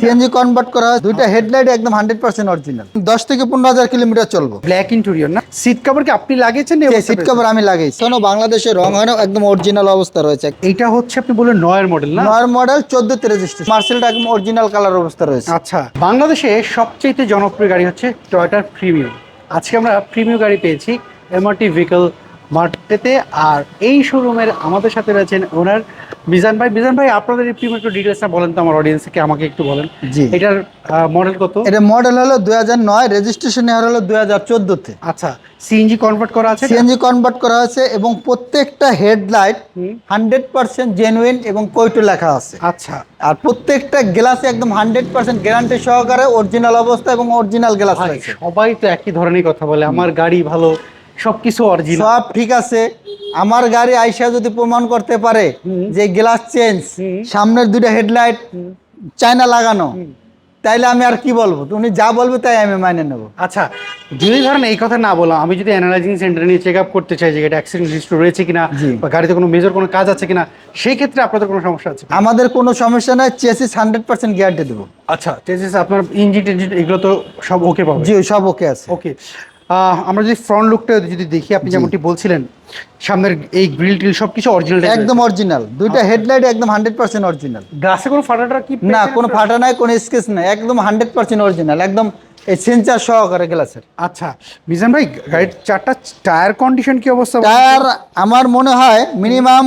CNG convert করা হয় দুইটা হেডলাইট একদম হান্ড্রেড পার্সেন্ট অরিজিনাল দশ থেকে পনেরো হাজার কিলোমিটার চলবো। ব্ল্যাক ইন্টেরিয়র না? সিট কভার কি আপনি লাগিয়েছেন সিট কভার আমি লাগাইছি কোনো বাংলাদেশে রং হয় না একদম অরিজিনাল অবস্থা রয়েছে। এটা হচ্ছে আপনি বললেন নয়ের মডেল না? নয় মডেল চোদ্দতে রেজিস্ট্রেশন মার্সেলটা একদম অরিজিনাল কালার অবস্থা রয়েছে। আচ্ছা বাংলাদেশে সবচেয়ে জনপ্রিয় গাড়ি হচ্ছে টয়োটার প্রিমিয়াম আজকে আমরা প্রিমিয়াম গাড়ি পেয়েছি এমআরটি ভেহিকল মার্কেটে আর এই শোরুমের আমাদের সাথে রয়েছেন ওনার মিজান ভাই। মিজান ভাই আপনাদের প্রিমিয়াম একটু ডিটেলসটা বলেন তো আমার অডিয়েন্সকে আমাকে একটু বলেন। জি। এটার মডেল কত? এটা মডেল হলো দুই হাজার নয় রেজিস্ট্রেশন হলো দুই হাজার চোদ্দোতে। আচ্ছা সিএনজি কনভার্ট করা আছে? সিএনজি কনভার্ট করা হয়েছে এবং প্রত্যেকটা হেডলাইট। হান্ড্রেড পার্সেন্ট জেনুইন এবং কৈটো লেখা আছে। আচ্ছা। আর প্রত্যেকটা গ্লাসে একদম হান্ড্রেড পার্সেন্ট গ্যারান্টি সহকারে অরিজিনাল অবস্থা এবং অরিজিনাল গ্লাস সবাই তো একই ধরনের কথা বলে। আমার গাড়ি ভালো সবকিছু অরিজিনাল সব ঠিক আছে। আমার গাড়ি আইসা যদি প্রমাণ করতে পারে যে গ্লাস চেঞ্জ সামনের দুটো হেডলাইট চায়না লাগানো তাইলে আমি আর কি বলব? তুমি যা বলবে তাই আমি মাইনে নেব। আচ্ছা যদি ধরেন এই কথা না বললাম আমি যদি অ্যানালাইজিং সেন্টারে নিয়ে চেক আপ করতে চাই যে এটা অ্যাক্সিডেন্ট হিস্ট্রি রয়েছে কিনা বা গাড়িতে কোনো মেজর কোনো কাজ আছে কিনা সেই ক্ষেত্রে আপনাদের কোনো সমস্যা আছে? আমাদের কোনো সমস্যা নাই চেসিস হান্ড্রেড পার্সেন্ট গ্যারান্টি দেবো। আচ্ছা চেসিস আপনার ইঞ্জিন টেঞ্জিন এগুলো তো সব ওকে পাবে। জি সব ওকে আছে। ওকে আমরা যদি ফ্রন্ট লুকটা যদি দেখি আপনি যেমনটি বলছিলেন সামনের এই গ্রিল টিল সব কিছু অরিজিনাল একদম অরিজিনাল দুইটা হেডলাইট একদম হান্ড্রেড পার্সেন্ট অরিজিনাল গ্লাসে কোনো ফাটাটা কি না কোনো ফাটা নাই কোনো স্কেচ নাই একদম হান্ড্রেড পার্সেন্ট অরিজিনাল একদম এই সেন্সার সহকারে গ্লাসের আচ্ছা মিজান ভাই গাড়ির চারটা টায়ার কন্ডিশন কি অবস্থা? টায়ার আমার মনে হয় মিনিমাম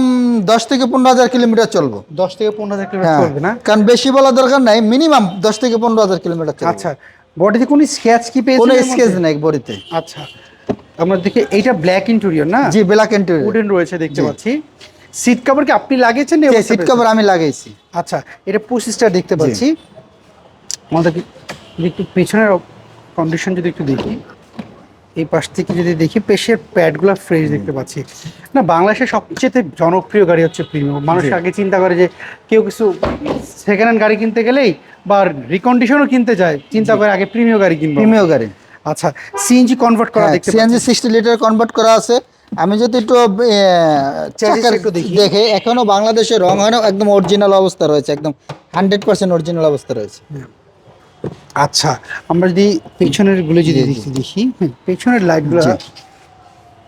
দশ থেকে পনেরো হাজার কিলোমিটার চলবো। দশ থেকে পনেরো হাজার কিলোমিটার হ্যাঁ। চলবে না? কারণ বেশি বলা দরকার নাই মিনিমাম দশ থেকে পনেরো হাজার কিলোমিটার আচ্ছা বডিতে কোনো স্কেচ কি পেয়েছে কোনো স্কেচ নাই বডিতে। আচ্ছা। আমরা দেখি এইটা ব্ল্যাক ইন্টেরিয়র না? জি ব্ল্যাক ইন্টেরিয়র উডেন রয়েছে দেখতে পাচ্ছি। সিট কভার কি আপনি লাগিয়েছেন সিট কভার আমি লাগাইছি আচ্ছা এটা পঁচিশটা দেখতে পাচ্ছি। আমাদের একটু পেছনের কন্ডিশন যদি একটু দেখি। এই পাশ থেকে যদি দেখি পেশের প্যাডগুলো ফ্রেশ দেখতে পাচ্ছি। না বাংলাদেশের সবচেয়ে জনপ্রিয় গাড়ি হচ্ছে প্রিমিয়াম মানুষ আগে চিন্তা করে যে কেউ কিছু সেকেন্ড হ্যান্ড গাড়ি কিনতে গেলেই বা রিকন্ডিশনও কিনতে যায় চিন্তা করে আগে প্রিমিয়াম গাড়ি কিনবো। প্রিমিয় গাড়ি। আচ্ছা সিএনজি কনভার্ট করা দেখতে সিএনজি সিক্সটি লিটার কনভার্ট করা আছে। আমি যদি একটু আহ, চাকার একটু দেখি। দেখে এখনও বাংলাদেশে রং হয় না একদম অরিজিনাল অবস্থা রয়েছে একদম হান্ড্রেড পার্সেন্ট অরিজিনাল অবস্থা রয়েছে। আচ্ছা আমরা যদি পেছনেরগুলো যদি। দেখি দেখি হুম, পেছনের লাইটগুলো।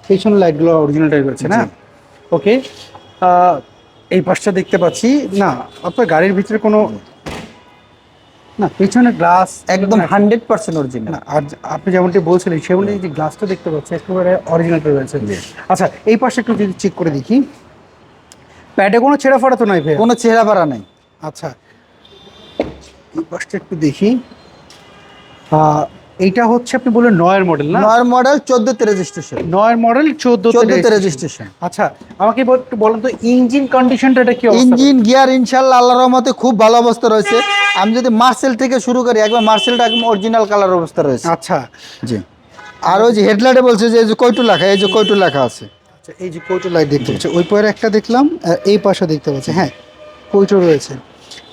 পেছনের লাইটগুলো অরিজিনালটাই রয়েছে না? ওকে এই পাশটা দেখতে পাচ্ছি না আপনার গাড়ির ভিতরে কোনো না পেছনে গ্লাস একদম হান্ড্রেড পার্সেন্ট অরিজিনাল না আর আপনি যেমনটি বলছিলেন সেমনি যে গ্লাসটা দেখতে পাচ্ছি একেবারে অরিজিনালটা রয়েছে জি। আচ্ছা এই পাশটা একটু যদি চেক করে দেখি। প্যাডে কোনো ছেঁড়া ফাড়া তো নাই ভাই কোনো চেহারা পারা নাই। আচ্ছা এই পাশটা একটু দেখি। এইটা হচ্ছে আপনি বললেন নয়ের মডেল না? নয় মডেল চোদ্দতে রেজিস্ট্রেশন নয়ের মডেল চোদ্দ চোদ্দতে রেজিস্ট্রেশন আচ্ছা আমাকে একটু বলেন তো ইঞ্জিন কন্ডিশনটা এটা কি অবস্থা? ইঞ্জিন গিয়ার ইনশাল্লাহ আল্লাহর রহমতে খুব ভালো অবস্থা রয়েছে। আমি যদি মার্সেল থেকে শুরু করি একবার মার্সেলটা একদম অরিজিনাল কালার অবস্থা রয়েছে। আচ্ছা। জি। আর ওই যে হেডলাইটে বলছে যে এই যে কৈটু লেখা এই যে কৈটু লেখা আছে। আচ্ছা এই যে কোটো লাইট দেখতে পাচ্ছি ওই পরে একটা দেখলাম এই পাশে দেখতে পাচ্ছি হ্যাঁ কোটো রয়েছে।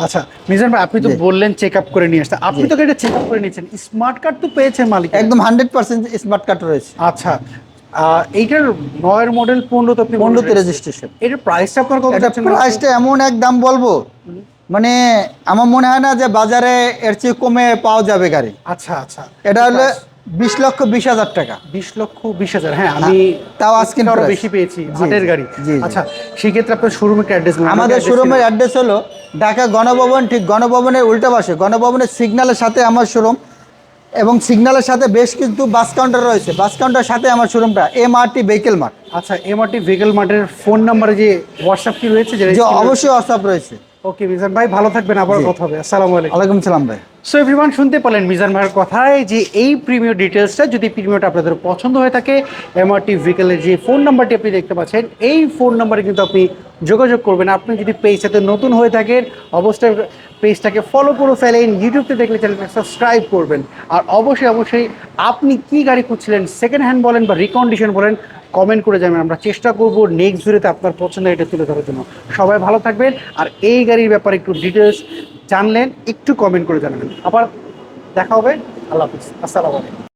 আচ্ছা মিজান ভাই আপনি তো বললেন চেক আপ করে নিয়ে আসতে। আপনি তো এটা চেক আপ করে নিয়েছেন। স্মার্ট কার্ড তো পেয়েছেন মালিক। একদম হান্ড্রেড পার্সেন্ট স্মার্ট কার্ড রয়েছে। আচ্ছা এইটার নয়ের মডেল পনেরো তো আপনি পনেরোতে। রেজিস্ট্রেশন এটার প্রাইসটা আপনার কত এটা প্রাইসটা এমন এক দাম বলব। মানে আমার মনে হয় না যে বাজারে এর চেয়ে কমে পাওয়া যাবে গাড়ি। আচ্ছা আচ্ছা। এটা হলো বিশ লক্ষ বিশ হাজার টাকা। বিশ লক্ষ বিশ হাজার। হ্যাঁ আমি তাও আজকে আরও বেশি পেয়েছি হাটের গাড়ি। আচ্ছা সেই ক্ষেত্রে আপনার শোরুমের অ্যাড্রেস আমাদের শোরুমের অ্যাড্রেস হলো ঢাকা গণভবন ঠিক গণভবনের উল্টা পাশে। গণভবনের সিগন্যালের সাথে আমার শোরুম এবং সিগন্যালের সাথে বেশ কিন্তু বাস কাউন্টার রয়েছে। বাস কাউন্টার সাথে আমার শোরুমটা M R T vehicle mart আচ্ছা এমআরটি ভেহিকল মার্টের ফোন নাম্বারে যে হোয়াটসঅ্যাপ কি রয়েছে? যে অবশ্যই অসাপ রয়েছে। ওকে মিজান ভাই ভালো থাকবেন আবার কথা হবে। আসসালামু আলাইকুম। ওয়ালাইকুম সালাম ভাই। সো এভরিওয়ান শুনতে পেলেন মিজান ভাইয়ের কথায় যে এই প্রিমিয়ার ডিটেলসটা যদি প্রিমিয়ারটা আপনাদের পছন্দ হয়ে থাকে এমআরটি ভেহিকেলের যে ফোন নাম্বারটি আপনি দেখতে পাচ্ছেন এই ফোন নাম্বারে কিন্তু আপনি যোগাযোগ করবেন। আপনি যদি পেজটাতে নতুন হয়ে থাকেন, অবশ্যই পেজটাকে ফলো করে ফেলেন ইউটিউবতে দেখলে চ্যানেলটাকে সাবস্ক্রাইব করবেন। আর অবশ্যই অবশ্যই আপনি কি গাড়ি খুঁজছিলেন সেকেন্ড হ্যান্ড বলেন বা রিকন্ডিশন বলেন কমেন্ট করে যাবেন আমরা চেষ্টা করব নেক্সট ভিডিওতে আপনার পছন্দের এটা তুলে ধরার জন্য। সবাই ভালো থাকবেন। আর এই গাড়ির ব্যাপারে একটু ডিটেলস জানলেন, একটু কমেন্ট করে জানাবেন। আবার দেখা হবে। আল্লাহ হাফিজ। আসসালামু আলাইকুম।